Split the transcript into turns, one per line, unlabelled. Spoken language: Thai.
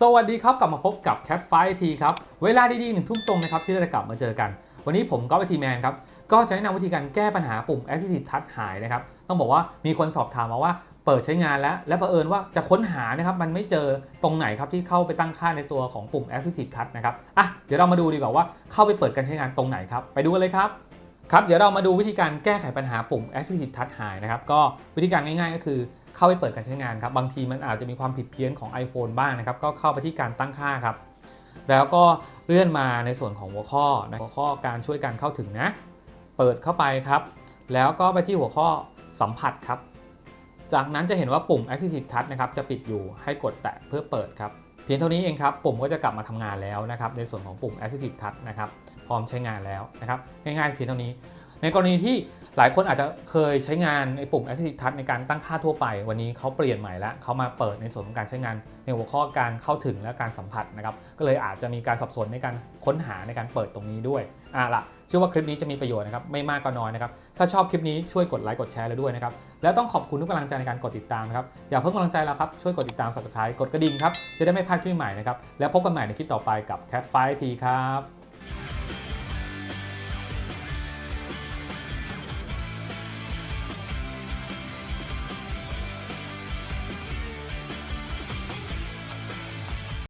สวัสดีครับ กลับมาพบกับ Cat f i ทีครับ เวลาดีๆหนึ่งทุ่มตรงนะครับ ที่จะกลับมาเจอกัน วันนี้ผมก็ไปทีแมนครับ ก็จะแนะนำวิธีการแก้ปัญหาปุ่ม Active Touch หายนะครับ ต้องบอกว่ามีคนสอบถามมาว่าเปิดใช้งานแล้ว และเผอิญว่าจะค้นหานะครับมันไม่เจอตรงไหนครับที่เข้าไปตั้งค่าในตัวของปุ่ม Active Touch นะครับอะเดี๋ยวเรามาดูดีกว่าว่าเข้าไปเปิดการใช้งานตรงไหนครับไปดูกันเลยครับ ครับเดี๋ยวเรามาดูวิธีการแก้ไขปัญหาปุ่ม Active Touch หายนะครับก็วิธีการง่ายๆ ก็คือเข้าไปเปิดการใช้งานครับบางทีมันอาจจะมีความผิดเพี้ยนของ iPhone บ้างนะครับก็เข้าไปที่การตั้งค่าครับแล้วก็เลื่อนมาในส่วนของหัวข้อนะหัวข้อการช่วยการเข้าถึงนะ เปิดเข้าไปครับ แล้วก็ไปที่หัวข้อสัมผัสครับ จากนั้นจะเห็นว่าปุ่ม Active Touch นะครับจะปิดอยู่ให้กดแตะเพื่อเปิดครับ เพียงเท่านี้เองครับปุ่มก็จะกลับมาทำงานแล้วนะครับในส่วนของปุ่ม Active Touch นะครับพร้อมใช้งานแล้วนะครับง่ายๆเพียงเท่านี้ ในกรณีที่หลายคนอาจจะเคยใช้งานไอ้ปุ่ม Active Touch ในการตั้งค่าทั่วไป วันนี้เขาเปลี่ยนใหม่แล้วเขามาเปิดในส่วนของการใช้งานในหัวข้อการเข้าถึงและการสัมผัสนะครับก็เลยอาจจะมีการสับสนในการค้นหาในการเปิดตรงนี้ด้วยอะล่ะเชื่อว่าคลิปนี้จะมีประโยชน์นะครับไม่มากก็น้อยนะครับถ้าชอบคลิปนี้ช่วยกดไลค์กดแชร์เลยด้วยนะครับแล้วต้องขอบคุณทุกกำลังใจในการกดติดตามนะครับอยากเพิ่มกำลังใจเราครับช่วยกดติดตาม subscribe กดกระดิ่งครับจะได้ไม่พลาดคลิปใหม่นะครับแล้วพบกันใหม่ในคลิปต่อไปกับ Cat Fight ทีครับ